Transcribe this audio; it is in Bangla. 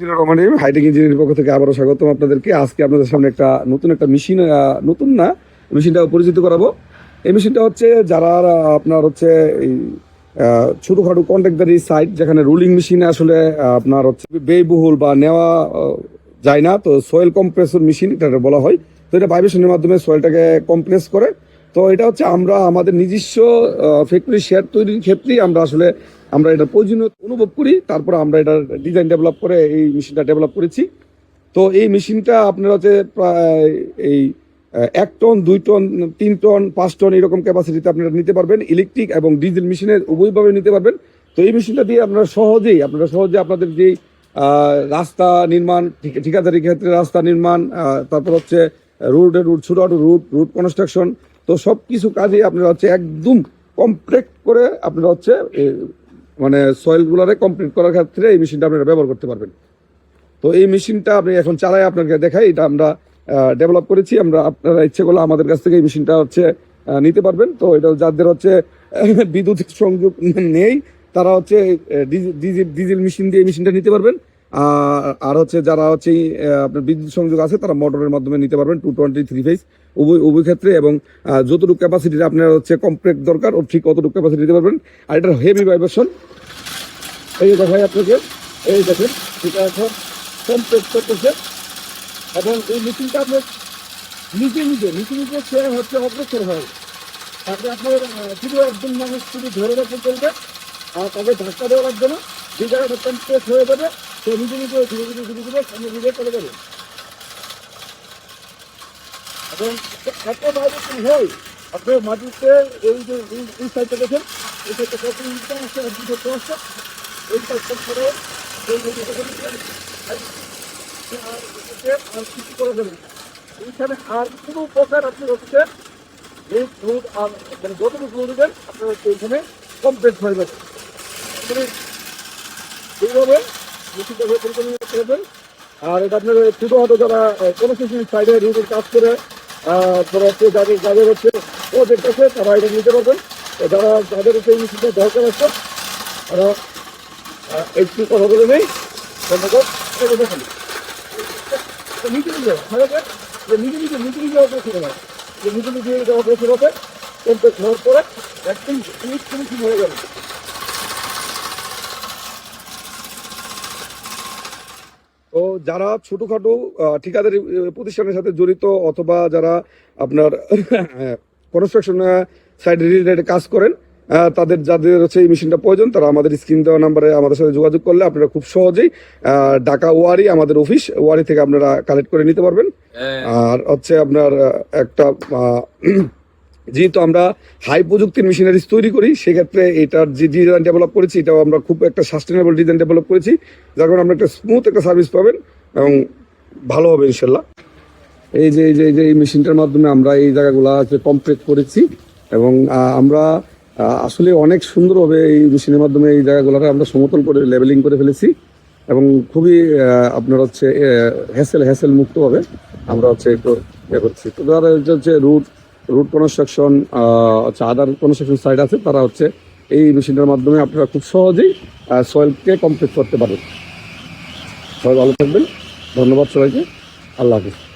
রহমানির রহিম। হাইটেক ইঞ্জিনিয়ারিং পক্ষ থেকে আবারও স্বাগতম আপনাদেরকে। আজকে আপনাদের সামনে একটা নতুন একটা মেশিন নতুন না মেশিনটা পরিচিত করাবো। এই মেশিনটা হচ্ছে যারা আপনার হচ্ছে আহ, কন্ট্রাক্টারি সাইট যেখানে রুলিং মেশিনে আসলে আপনার হচ্ছে ব্যয়বহুল বা নেওয়া যায় না। তো সয়েল কম্প্রেসর মেশিন এটা বলা হয়। তো এটা ভাইব্রেশনের মাধ্যমে সয়েলটাকে কম্প্রেস করে। তো এটা হচ্ছে আমরা আমাদের নিজস্ব ফ্যাক্টরি শেয়ার তৈরির ক্ষেত্রেই আমরা আসলে আমরা এটা প্রয়োজনীয় অনুভব করি, তারপর আমরা এটা ডিজাইন ডেভেলপ করে এই মেশিনটা ডেভেলপ করেছি। তো এই মেশিনটা আপনার হচ্ছে প্রায় এই এক টন দুই টন তিন টন পাঁচ টন এরকম ক্যাপাসিটিতে আপনারা নিতে পারবেন। ইলেকট্রিক এবং ডিজেল মেশিনের উভয়ভাবে নিতে পারবেন। তো এই মেশিনটা দিয়ে আপনারা সহজেই, আপনারা সহজে আপনাদের যে রাস্তা নির্মাণ, ঠিক- ঠিকাদারি ক্ষেত্রে রাস্তা নির্মাণ তারপর হচ্ছে রোড রুট ছোট রুট রুট কনস্ট্রাকশন তো সব কিছু কাজে আপনারা হচ্ছে একদম কমপ্লিট করে আপনারা হচ্ছে মানে সয়েল গুলারে কমপ্লিট করার ক্ষেত্রে এই মেশিনটা আপনারা ব্যবহার করতে পারবেন। তো এই মেশিনটা আপনি এখন চালাই আপনাকে দেখাই, এটা আমরা ডেভেলপ করেছি। আমরা আপনারা ইচ্ছে করলে আমাদের কাছ থেকে এই মেশিনটা হচ্ছে নিতে পারবেন। তো এটা যাদের হচ্ছে, বিদ্যুৎ সংযোগ নেই, তারা হচ্ছে ডিজেল মেশিন দিয়ে মেশিনটা নিতে পারবেন। আর হচ্ছে যারা হচ্ছে আপনার বিদ্যুৎ সংযোগ আছে, তারা মোটরের মাধ্যমে নিতে পারবেন টু টোয়েন্টি থ্রি ফেজ উভয় উভয় ক্ষেত্রে এবং যতটুকু ক্যাপাসিটি আপনার হচ্ছে কমপ্লিট দরকার ও ঠিক অতটুকু ক্যাপাসিটি নিতে পারবেন। আর এটার হেভি ভাইব্রেশন এই যে দেখাই আপনাকে, এই দেখেন, এটা এখন কমপ্লিট করতেছে। এবং এই মেশিনটা আপনার নিজে নিজে নিজে নিজে সে হচ্ছে অগ্রসর হয়। তারপরে আপনার শুধু একজন মানুষ শুধু ধরে রাখতে চলবে, আর তাকে ধাক্কা দেওয়া লাগবে না। যে জায়গাটা কমপ্লিট হয়ে যাবে সে নিজে নিজে ধীরে ধীরে ধীরে ধীরে সামনে ধীরে চলে যাবে। এবং এত ভাইব্রেশন হয়? আপনার মাটিতে এই যে এই- সাইডটা দেখেন, এই সাইডটা কত আসছে দুশো দশটা এই করে এই করা এইখানে আর কোনো প্রকার আপনি হচ্ছে এই রোড আর মানে যতটুকু রোড দেবেন, আপনার এইখানে কমপ্লিট হয়ে যাবে। এইভাবে হয়ে পরিচালনা করতে পারবেন আর এটা আপনার ছোটোখাটো যারা কনস্ট্রাকশন সাইডে রোডের কাজ করে হচ্ছে যাদের যাদের হচ্ছে প্রজেক্ট আছে, তারা এটা নিতে পারবেন। যারা, যাদের হচ্ছে মেশিনটা দরকার আছে, তারা একটু কথা বলে নেই। ধন্যবাদ। নিজে নিজে হয়ে নিজে নিজে নিজে নিজে অগ্রসর হবে যে নিজে নিজে অগ্রসর হবে কিন্তু হওয়ার পরে একদম ফিনিশিং হয়ে যাবে। তো যারা ছোটখাটো ঠিকাদারি প্রতিষ্ঠানের সাথে জড়িত অথবা যারা আপনার কনস্ট্রাকশন সাইড রিলেটেড কাজ করেন তাদের যাদের হচ্ছে এই মেশিনটা প্রয়োজন তারা আমাদের স্ক্রিন দেওয়া নাম্বারে আমাদের সাথে যোগাযোগ করলে আপনারা খুব সহজেই ঢাকা ওয়ারি আমাদের অফিস ওয়ারি থেকে আপনারা কালেক্ট করে নিতে পারবেন। আর হচ্ছে আপনার একটা যেহেতু আমরা হাই প্রযুক্তির মেশিনারিজ তৈরি করি, সেক্ষেত্রে এটার যে ডিজাইন ডেভেলপ করেছি, এটাও আমরা খুব একটা সাস্টেনেবল ডিজাইন ডেভেলপ করেছি, যার কারণে আমরা একটা স্মুথ একটা সার্ভিস পাবেন এবং ভালো হবে ইনশাল্লাহ এই যে এই যে এই যে, এই মেশিনটার মাধ্যমে আমরা এই জায়গাগুলো হচ্ছে কমপ্লিট করেছি এবং আমরা আসলে অনেক সুন্দরভাবে এই মেশিনের মাধ্যমে এই জায়গাগুলোকে আমরা সমতল করে লেভেলিং করে ফেলেছি এবং খুবই আপনার হচ্ছে হ্যাসেল হ্যাসেল মুক্তভাবে আমরা হচ্ছে করছি। তো হচ্ছে- হচ্ছে রুট রুট কনস্ট্রাকশন হচ্ছে আদার কনস্ট্রাকশন সাইড আছে, তারা হচ্ছে এই মেশিনটার মাধ্যমে আপনারা খুব সহজেই সয়েলকে কমপ্লিট করতে পারেন। সবাই ভালো থাকবেন। ধন্যবাদ সবাইকে। আল্লাহ হাফিজ।